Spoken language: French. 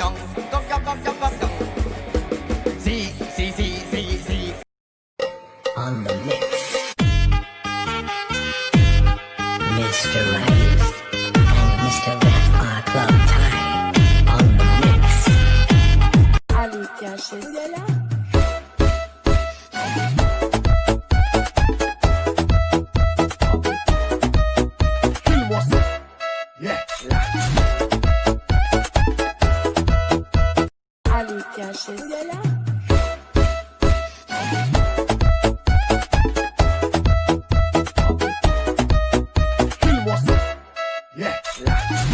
dong. Si, si, si, si. On the mix. Mr. Rice Mr. Are the mix. Charlie Caches. Yeah.